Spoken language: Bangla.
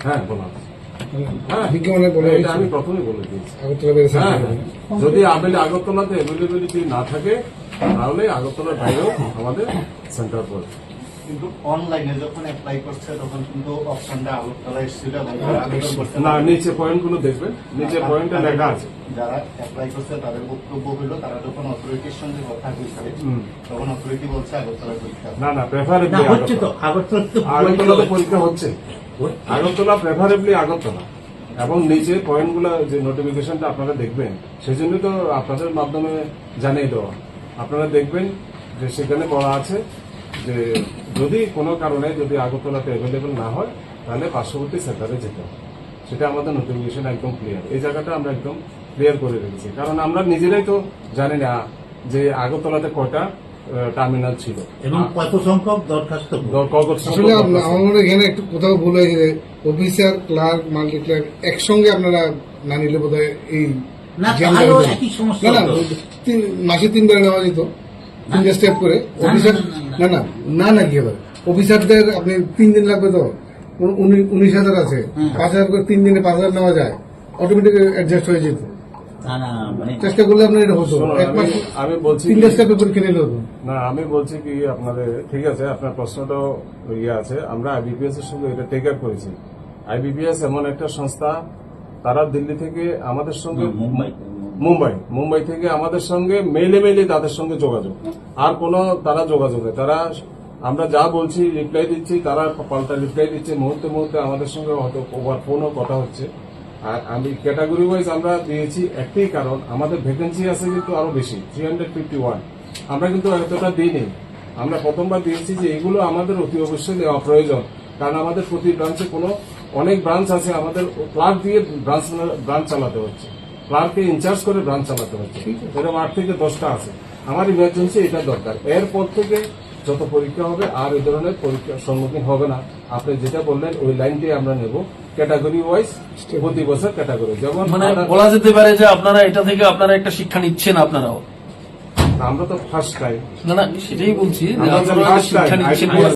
হ্যাঁ আছে। হ্যাঁ বিজ্ঞাপনে বলে আমি প্রথমে বলে দিয়েছি। আগরতলা বেড়েছে হ্যাঁ হ্যাঁ। যদি আবেলে আগরতলাতে অ্যাভেলেবিলিটি না থাকে তাহলে আগরতলার বাইরেও আমাদের সেন্টার পড়বে কিন্তু অনলাইনে যখন অ্যাপ্লাই করছে তখন কিন্তু অপশনটা আগরতলা এসেছিল এবং যারা আবেদন করছে না নিচে পয়েন্টগুলো দেখবেন। নিচে লেখা আছে। যারা অ্যাপ্লাই করছে তাদের বক্তব্য হলো তারা যখন অথরিটির সঙ্গে কথা কইছে হুম। তখন অথরিটি বলছে আগরতলা পরীক্ষা। না না প্রেফারেবলি হচ্ছে তো আগরতলা। তো পরীক্ষা হচ্ছে। আগরতলা প্রেফারেবলি আগরতলা। এবং নিচে পয়েন্টগুলো যে নোটিফিকেশনটা আপনারা দেখবেন সেই জন্য তো আপনাদের মাধ্যমে জানিয়ে দেওয়া। আপনারা দেখবেন যে সেখানে বলা আছে যে যদি কোনো কারণে যদি আগরতলাতে অ্যাভেলেবেল না হয়, তাহলে পার্শ্ববর্তী সেন্টারে যেতে হবে। সেটা আমাদের নোটিফিকেশন একদম ক্লিয়ার এই জায়গাটা আমরা একদম ক্লিয়ার করে রেখেছি। কারণ আমরা নিজেরাই তো জানি না যে আগরতলাতে কয়টা টার্মিনাল ছিল। এবং কত সংখ্যক দরখাস্ত আসলে আমার এখানে একটু কোথাও ভুল হয়েছে যে অফিসার ক্লার্ক মাল্টি ক্লার্ক একসঙ্গে আপনারা না নিলে বোধ হয় এই না, না মাসে তিনবার নেওয়া যেত। তিনটা স্টেপ করে। অফিসার না, না না না। কি হবে? অফিসারদের আপনি তিন দিন লাগবে তো? উনিশ হাজার আছে। পাঁচ হাজার করে তিন দিনে পাঁচ হাজার নেওয়া যায়। অটোমেটিক অ্যাডজাস্ট হয়ে যেত। চেষ্টা করলে আপনার এটা হতো। শোনো, এক মাস আমি- বলছি তিনটা কি- স্টেপে পরীক্ষা নিলে হতো। না আমি বলছি কি আপনাদের ঠিক আছে আপনার প্রশ্নটাও ইয়ে আছে। আমরা আইবিপিএস এর সঙ্গে এটা টেক আপ করেছি। আইবিপিএস এমন একটা সংস্থা তারা দিল্লি থেকে আমাদের সঙ্গে মুম্বাই। মুম্বাই। মুম্বাই থেকে আমাদের সঙ্গে মেলে মেলে তাদের সঙ্গে যোগাযোগ। আর কোনো তারা যোগাযোগ নেই। তারা আমরা যা বলছি রিপ্লাই দিচ্ছি তারা পাল্টা রিপ্লাই দিচ্ছে। মুহূর্তে মুহূর্তে আমাদের সঙ্গে হয়তো ওভার ফোনও কথা হচ্ছে। আর আমি ক্যাটাগরি ওয়াইজ আমরা দিয়েছি একটাই কারণ আমাদের ভ্যাকেন্সি আছে কিন্তু আরও বেশি থ্রি হান্ড্রেড ফিফটি ওয়ান আমরা কিন্তু এতটা দিইনি। আমরা প্রথমবার দিয়েছি যে এগুলো আমাদের অতি অবশ্যই দেওয়া প্রয়োজন। কারণ আমাদের প্রতি ব্রাঞ্চে কোনো অনেক ব্রাঞ্চ আছে আমাদের ক্লার্ক দিয়ে ব্রাঞ্চ ব্রাঞ্চ চালাতে হচ্ছে। ক্লার্ককে ইনচার্জ করে ব্রাঞ্চ চালাতে হচ্ছে। এরকম আট থেকে দশটা আছে। আমার ইমার্জেন্সি এটা দরকার। এরপর থেকে যত পরীক্ষা হবে আর এই ধরনের পরীক্ষার সম্মুখীন হবে না। আপনি যেটা বললেন ওই লাইনটি আমরা নেব। ক্যাটাগরি ওয়াইজ প্রতি বছর ক্যাটাগরি যেমন মানে বলা যেতে পারে যে আপনারা এটা থেকে আপনারা একটা শিক্ষা নিচ্ছেন আপনারাও। আমরা তো ফার্স্ট টাইম না না সেটাই বলছি। শিক্ষা নিচ্ছেন